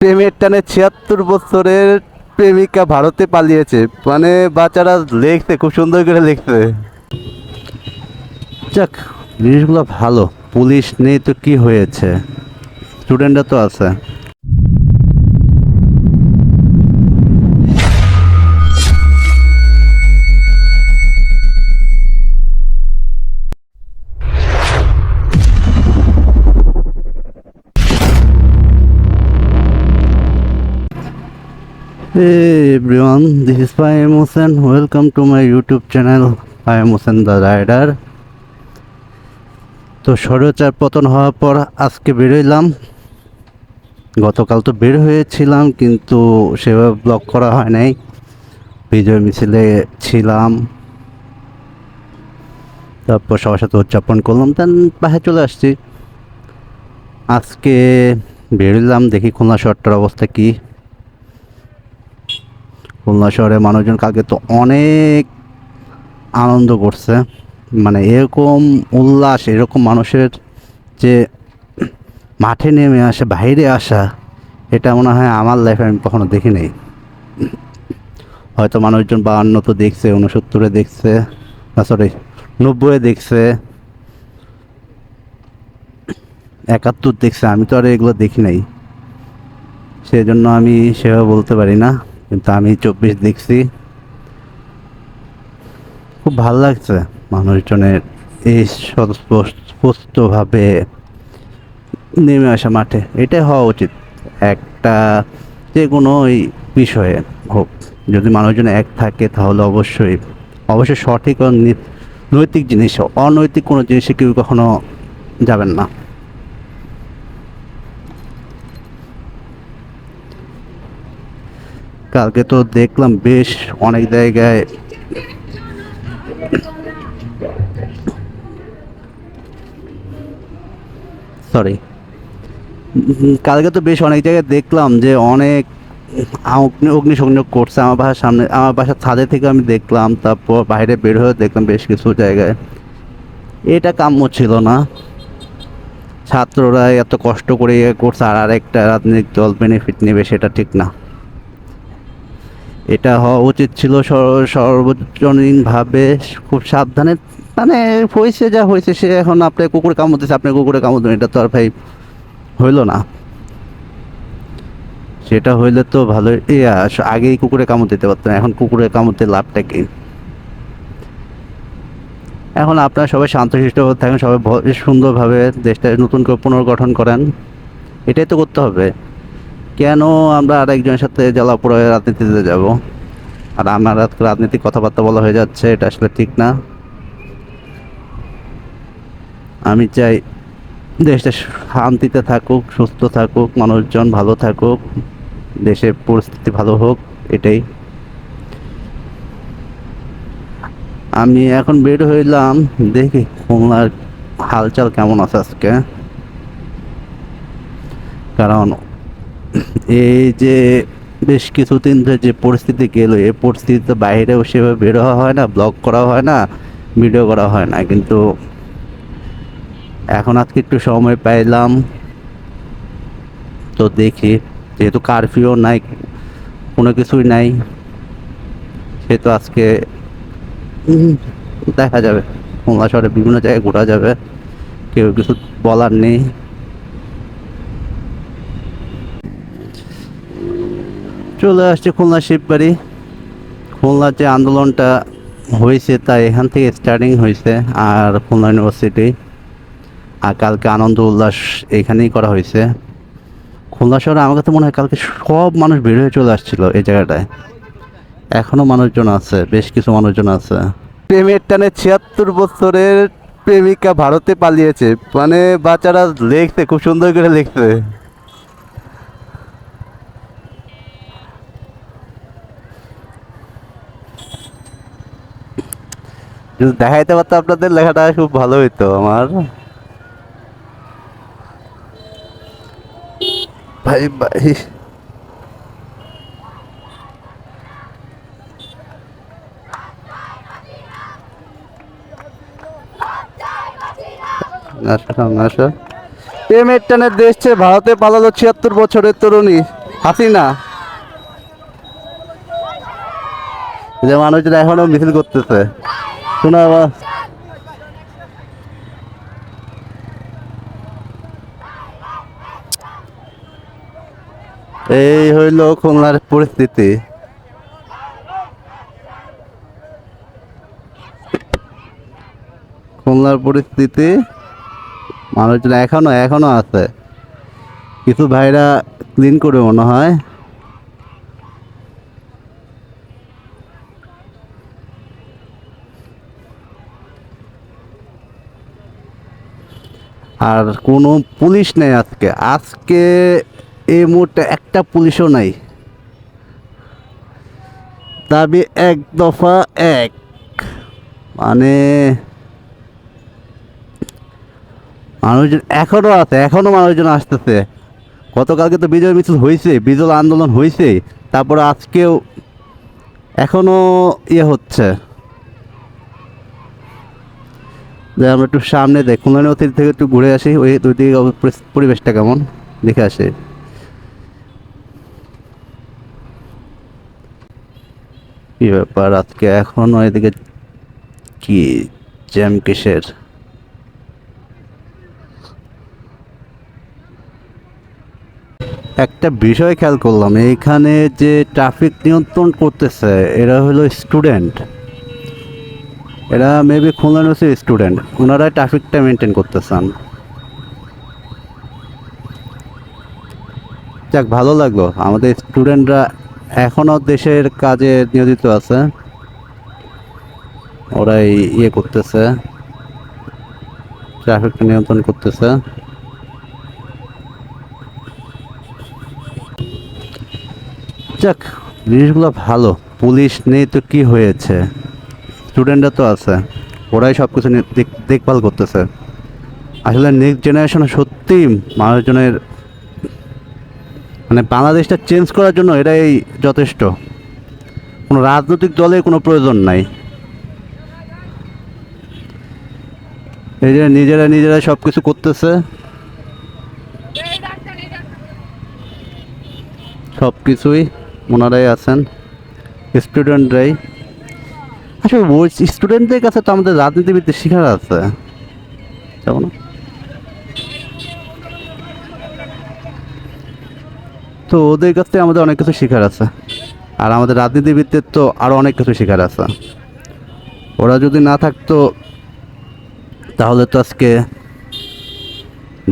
প্রেমের টানে ছিয়াত্তর বছরের প্রেমিকা ভারতে পালিয়েছে। মানে বাচ্চারা লিখছে খুব সুন্দর করে লিখছে যাক, জিনিসগুলো ভালো। পুলিশ নেই তো কি হয়েছে? স্টুডেন্টরা তো আছে। Hey everyone, this is Payam Hussain. Welcome to my YouTube channel, Payam Hussain the Rider. তো স্বৈরাচার পতন হওয়ার পর আজকে বেরোইলাম গতকাল তো বের হয়েছিলাম কিন্তু সেভাবে ব্লগ করা হয় নাই। বিজয় মিছিলে ছিলাম। তারপর সবার সাথে উদযাপন করলাম দেন বাসায় চলে আসছি। আজকে বেরোলাম দেখি খুলনা শহরটার অবস্থা কী। খুলনা শহরে মানুষজন কালকে তো অনেক আনন্দ করছে। মানে এরকম উল্লাস, এরকম মানুষের যে মাঠে নেমে আসে, বাইরে আসা, এটা মনে হয় আমার লাইফে আমি কখনো দেখি নাই হয়তো মানুষজন বাহান্ন তো দেখছে উনসত্তরে দেখছে, না সরি নব্বইয়ে দেখছে, একাত্তর দেখছে, আমি তো আর এগুলো দেখি নাই। সেজন্য আমি সেভাবে বলতে পারি না। কিন্তু আমি চব্বিশ দেখছি। খুব ভালো লাগছে মানুষজনের এই স্পষ্টভাবে নেমে আসা মাঠে। এটাই হওয়া উচিত। একটা যে কোনো ওই বিষয়ে হোক। যদি মানুষজন এক থাকে তাহলে অবশ্যই অবশ্যই সঠিক ও নৈতিক জিনিস, অনৈতিক কোনো জিনিসে কেউ কখনো যাবেন না। কালকে তো দেখলাম বেশ অনেক জায়গায় সরি কালকে তো বেশ অনেক জায়গায় দেখলাম যে অনেক অগ্নি অগ্নিসংযোগ করছে আমার বাসার সামনে, আমার বাসার ছাদে থেকে আমি দেখলাম, তারপর বাইরে বের হয়ে দেখলাম বেশ কিছু জায়গায়। এটা কাম্য ছিল না। ছাত্ররা এত কষ্ট করে ইয়ে করছে, আর আরেকটা রাজনৈতিক দল বেনিফিট নেবে সেটা ঠিক না। এটা হওয়া উচিত ছিল সর্বজনীনভাবে খুব সাবধানে। মানে হয়েছে যা হয়েছে, সে এখন আপনার কুকুরে কামড় দিচ্ছে আপনার কুকুরে কামড় দেবেন এটা তো আর ভাই হইল না। সেটা হইলে তো ভালো আগেই কুকুরে কামড় দিতে পারতেন এখন কুকুরে কামড় দিয়ে লাভটা কি? এখন আপনারা সবাই শান্তশিষ্টভাবে থাকেন, সবাই সুন্দরভাবে দেশটা নতুন করে পুনর্গঠন করেন। এটাই তো করতে হবে। কেন আমরা আরেকজনের সাথে জ্বালাপোড়া রাজনীতিতে যাব? আর আমার রাজনীতিক কথাবার্তা বলা হয়ে যাচ্ছে, এটা আসলে ঠিক না। আমি চাই দেশটা শান্তিতে থাকুক, সুস্থ থাকুক, মানুষজন ভালো থাকুক, দেশের পরিস্থিতি ভালো হোক, এটাই। আমি এখন বের হইলাম, দেখি খুলনার হালচাল কেমন আছে আজকে। কারণ এই যে বেশ কিছুদিন ধরে যে পরিস্থিতি গেল, এই পরিস্থিতিতে বাইরেও সেভাবে বের হওয়া হয় না ব্লগ করা হয় না ভিডিও করা হয় না। কিন্তু এখন আজকে একটু সময় পাইলাম, তো দেখি, যেহেতু কারফিউ নাই, কোনো কিছুই নাই, সেহেতু আজকে দেখা যাবে। খুলনা শহরে বিভিন্ন জায়গায় ঘোরা যাবে, কেউ কিছু বলার নেই। চলে আসছে খুলনা শিববাড়ি খুলনার যে আন্দোলনটা হয়েছে তা এখান থেকে স্টার্টিং হয়েছে আর খুলনা ইউনিভার্সিটি আর কালকে আনন্দ উল্লাস এখানেই করা হয়েছে। খুলনা শহরে আমার কাছে মনে হয় কালকে সব মানুষ বের হয়ে চলে আসছিল এই জায়গাটায়। এখনও মানুষজন আছে, বেশ কিছু মানুষজন আছে। প্রেমের টানে ছিয়াত্তর বছরের প্রেমিকা ভারতে পালিয়েছে। মানে বাচ্চারা লিখছে, খুব সুন্দর করে লিখছে। যদি দেখাইতে পারতো আপনাদের লেখাটা খুব ভালো হইতো আমার। ভাই ভাই। আসো প্রেমের টানে দেশ ছেড়ে ভারতে পালালো ছিয়াত্তর বছরের তরুণী হাসিনা। যে মানুষজন এখনও মিছিল করতেছে। শোনা এই হইল খুলনার পরিস্থিতি। খুলনার পরিস্থিতি, মানুষজন এখনও এখনও আছে। কিছু ভাইরা ক্লিন করে মনে হয়। আর কোনো পুলিশ নেই আজকে। আজকে এই মুহূর্তে একটা পুলিশও নাই। দাবি এক দফা এক। মানে মানুষজন এখনও আছে, এখনও মানুষজন আসতেছে। গতকালকে তো বিজয় মিছিল হয়েছে বিজয় আন্দোলন হয়েছে, তারপরে আজকেও এখনও ইয়ে হচ্ছে। যে আমরা একটু সামনে দেখ খুলনা অতীত থেকে একটু ঘুরে আসি, ওই দুই দিকে অব- পরিবেশটা কেমন? দেখে আসি। কি ব্যাপার আজকে? এখনও এদিকে কি? জ্যাম কিসের? একটা বিষয় খেয়াল করলাম এইখানে যে ট্রাফিক নিয়ন্ত্রণ করতেছে, এরা হলো স্টুডেন্ট এরা মেবি খুলনা ইউনিভার্সিটির স্টুডেন্ট ওনারা ট্রাফিকটা মেনটেন করতেছেন। যাক, ভালো লাগল। আমাদের স্টুডেন্টরা এখনও দেশের কাজে নিয়োজিত আছে। ওরাই ইয়ে করতেছে। ট্রাফিকটা নিয়ন্ত্রণ করতেছে। যাক, জিনিসগুলো ভালো। পুলিশ নেই তো কি হয়েছে? স্টুডেন্টরা তো আছে, ওরাই সব কিছু দেখভাল করতেছে। আসলে নেক্সট জেনারেশন সত্যি মানুষজনের মানে বাংলাদেশটা চেঞ্জ করার জন্য এটাই যথেষ্ট। কোনো রাজনৈতিক দলের কোনো প্রয়োজন নাই। এই যে নিজেরা নিজেরা সব কিছু করতেছে। সব কিছুই ওনারাই আছেন স্টুডেন্টরাই আসলে স্টুডেন্টদের কাছে তো আমাদের রাজনীতিবিদদের শেখার আছে। যাব না তো ওদের কাছ থেকে আমাদের অনেক কিছু শেখার আছে। আর আমাদের রাজনীতিবিদদের তো আরও অনেক কিছু শেখার আছে। ওরা যদি না থাকতো, তাহলে তো আজকে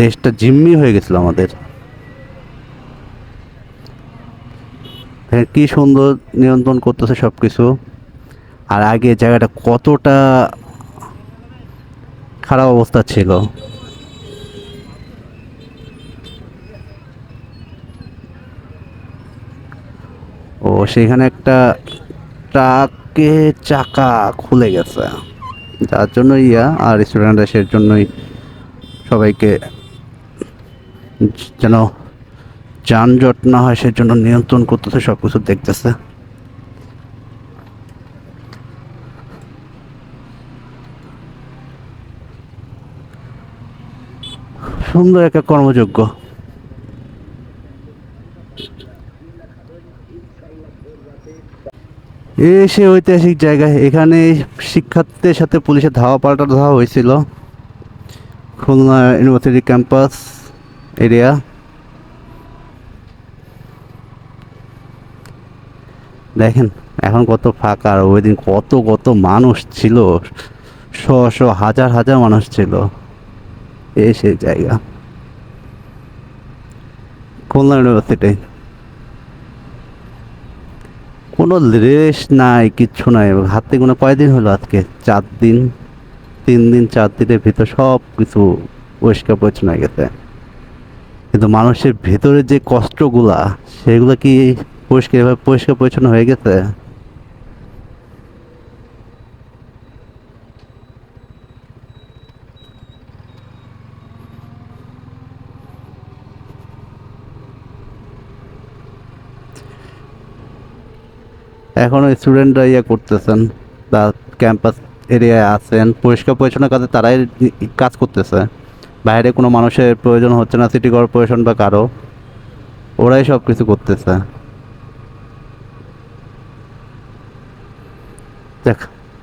দেশটা জিম্মি হয়ে গেছিল আমাদের। হ্যাঁ কি সুন্দর নিয়ন্ত্রণ করতেছে সব কিছু আর আগে জায়গাটা কতটা খারাপ অবস্থা ছিল? ও, সেখানে একটা ট্রাকে চাকা খুলে গেছে। যার জন্য ইয়া, আর স্টুডেন্টরা সে জন্যই সবাইকে যেন যানজট না হয়, সেজন্য নিয়ন্ত্রণ করতেছে সব কিছু দেখতেছে। সুন্দর একটা কর্মযোগ্য। এসে ঐতিহাসিক জায়গায় এখানে শিক্ষার্থীদের সাথে পুলিশের ধাওয়া পাল্টা ধাওয়া হয়েছিল। খুলনা ইউনিভার্সিটি ক্যাম্পাস এরিয়া দেখেন, এখন কত ফাঁকা আর ওই দিন কত কত মানুষ ছিল। শ শ হাজার হাজার মানুষ ছিল। এই সেই জায়গা। খুলনা ইউনিভার্সিটি। কোনো রেস নাই, কিচ্ছু নাই। হাতে কোনো কয়দিন হলো আজকে? চার দিন, তিন দিন, চার দিনের ভিতর সব কিছু পরিষ্কার পরিচ্ছন্ন হয়ে গেছে। কিন্তু মানুষের ভেতরে যে কষ্টগুলা, সেগুলো কি পরিষ্কার পরিষ্কার পরিচ্ছন্ন হয়ে গেছে? এখনও স্টুডেন্টরা ইয়ে করতেছেন বা ক্যাম্পাস এরিয়ায় আছেন, পরিষ্কার পরিচ্ছন্ন কাজে তারাই কাজ করতেছে। বাইরে কোনো মানুষের প্রয়োজন হচ্ছে না সিটি কর্পোরেশন বা কারও, ওরাই সব কিছু করতেছে। দেখ,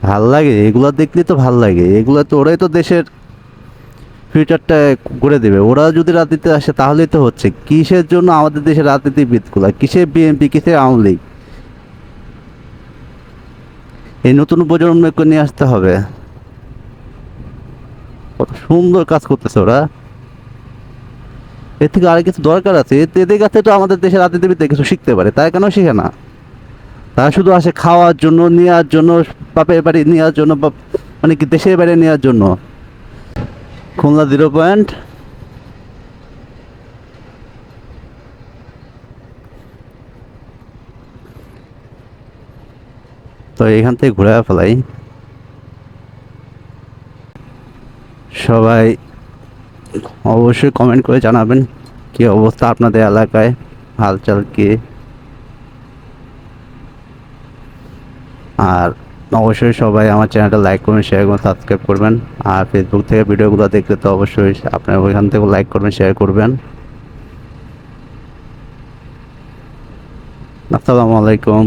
ভালো লাগে, এগুলো দেখলে তো ভালো লাগে, এগুলো তো ওরাই তো দেশের ফিউচারটা করে দেবে। ওরা যদি রাজনীতি আসে, তাহলেই তো হচ্ছে। কিসের জন্য আমাদের দেশের রাজনীতিবিদগুলো? কিসের বিএনপি কিসের আওয়ামী লীগ? এই নতুন প্রজন্মকে নিয়ে আসতে হবে। কত সুন্দর কাজ করতেছে ওরা। এর থেকে আর কিছু দরকার আছে। এদের কাছে তো আমাদের দেশের রাজনীতিবিদরা কিছু শিখতে পারে তাই কেন শিখে না? তারা শুধু আসে খাওয়ার জন্য নেওয়ার জন্য, বাপের বাড়ি নেওয়ার জন্য মানে কি দেশের বাড়ি নেওয়ার জন্য। খুলনা জিরো পয়েন্ট তো এখান থেকে ঘুরে ফেলাই। সবাই অবশ্যই কমেন্ট করে জানাবেন কি অবস্থা আপনাদের এলাকায়, হালচাল কি? আর অবশ্যই সবাই আমার চ্যানেলটা লাইক করবেন শেয়ার করবেন সাবস্ক্রাইব করবেন। আর ফেসবুক থেকে ভিডিওগুলো দেখলে তো অবশ্যই আপনার ওইখান থেকে লাইক করবেন শেয়ার করবেন। আসসালামু আলাইকুম।